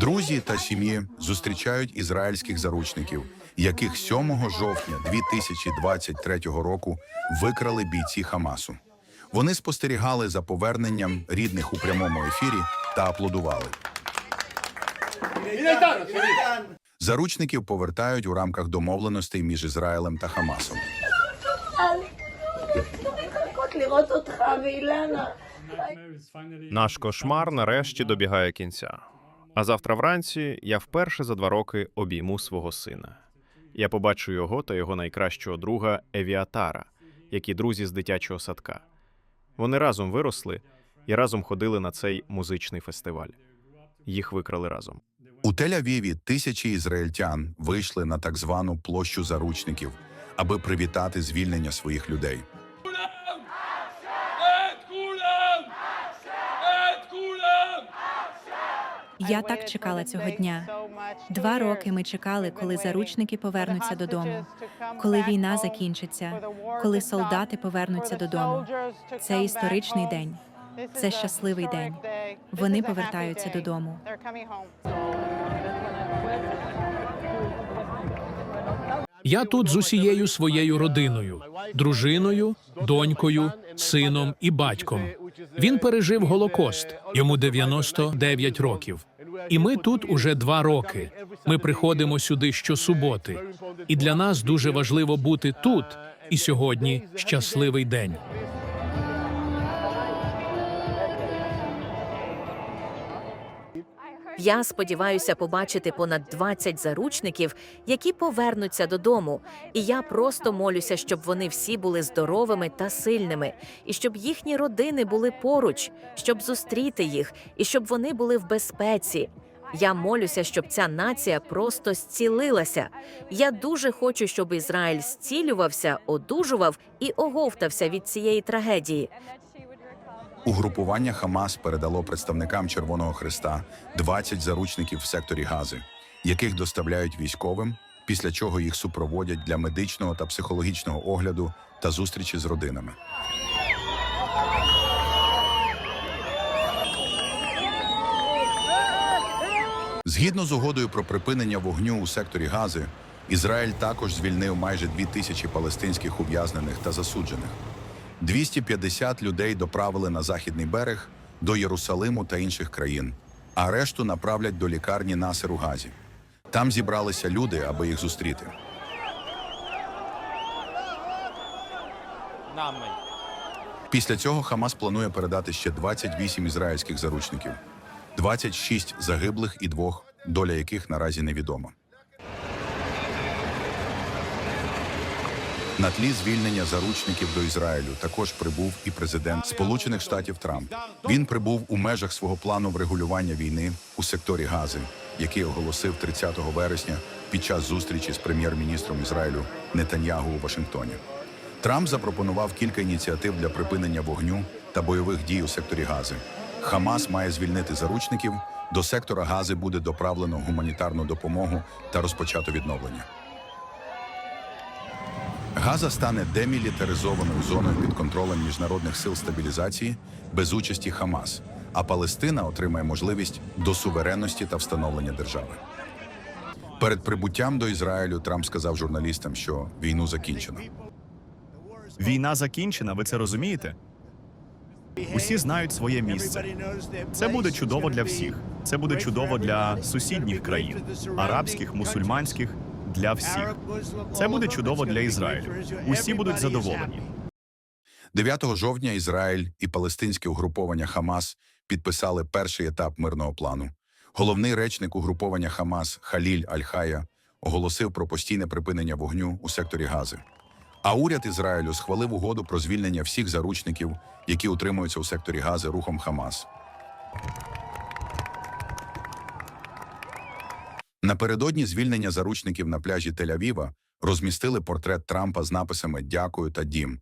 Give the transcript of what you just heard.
Друзі та сім'ї зустрічають ізраїльських заручників, яких 7 жовтня 2023 року викрали бійці Хамасу. Вони спостерігали за поверненням рідних у прямому ефірі та аплодували. Заручників повертають у рамках домовленостей між Ізраїлем та Хамасом. Наш кошмар нарешті добігає кінця. А завтра вранці я вперше за два роки обійму свого сина. Я побачу його та його найкращого друга Евіатара, які друзі з дитячого садка. Вони разом виросли і разом ходили на цей музичний фестиваль. Їх викрали разом. У Тель-Авіві тисячі ізраїльтян вийшли на так звану площу заручників, аби привітати звільнення своїх людей. Я так чекала цього дня. Два роки ми чекали, коли заручники повернуться додому, коли війна закінчиться, коли солдати повернуться додому. Це історичний день. Це щасливий день. Вони повертаються додому. Я тут з усією своєю родиною, дружиною, донькою, сином і батьком. Він пережив Голокост, йому 99 років. І ми тут уже два роки. Ми приходимо сюди щосуботи. І для нас дуже важливо бути тут. І сьогодні щасливий день. Я сподіваюся побачити понад 20 заручників, які повернуться додому. І я просто молюся, щоб вони всі були здоровими та сильними, і щоб їхні родини були поруч, щоб зустріти їх, і щоб вони були в безпеці. Я молюся, щоб ця нація просто зцілилася. Я дуже хочу, щоб Ізраїль зцілювався, одужував і оговтався від цієї трагедії. Угрупування Хамас передало представникам Червоного Христа 20 заручників в секторі Гази, яких доставляють військовим, після чого їх супроводять для медичного та психологічного огляду та зустрічі з родинами. Згідно з угодою про припинення вогню у секторі Гази, Ізраїль також звільнив майже дві тисячі палестинських ув'язнених та засуджених. 250 людей доправили на західний берег до Єрусалиму та інших країн, а решту направлять до лікарні Насер у Газі. Там зібралися люди, аби їх зустріти. Після цього Хамас планує передати ще 28 ізраїльських заручників, 26 загиблих і двох, доля яких наразі невідома. На тлі звільнення заручників до Ізраїлю також прибув і президент Сполучених Штатів Трамп. Він прибув у межах свого плану врегулювання війни у секторі Гази, який оголосив 30 вересня під час зустрічі з прем'єр-міністром Ізраїлю Нетаньягу у Вашингтоні. Трамп запропонував кілька ініціатив для припинення вогню та бойових дій у секторі Гази. Хамас має звільнити заручників. До сектора Гази буде доправлено гуманітарну допомогу та розпочато відновлення. Газа стане демілітаризованою зоною під контролем міжнародних сил стабілізації без участі Хамас, а Палестина отримає можливість до суверенності та встановлення держави. Перед прибуттям до Ізраїлю Трамп сказав журналістам, що війну закінчено. Війна закінчена, ви це розумієте? Усі знають своє місце. Це буде чудово для всіх. Це буде чудово для сусідніх країн, арабських, мусульманських, для всіх. Це буде чудово для Ізраїлю. Усі будуть задоволені. 9 жовтня Ізраїль і палестинське угруповання Хамас підписали перший етап мирного плану. Головний речник угруповання Хамас Халіль Аль-Хая оголосив про постійне припинення вогню у секторі Гази. А уряд Ізраїлю схвалив угоду про звільнення всіх заручників, які утримуються у секторі Гази рухом Хамас. Напередодні звільнення заручників на пляжі Тель-Авіва розмістили портрет Трампа з написами Дякую та дім.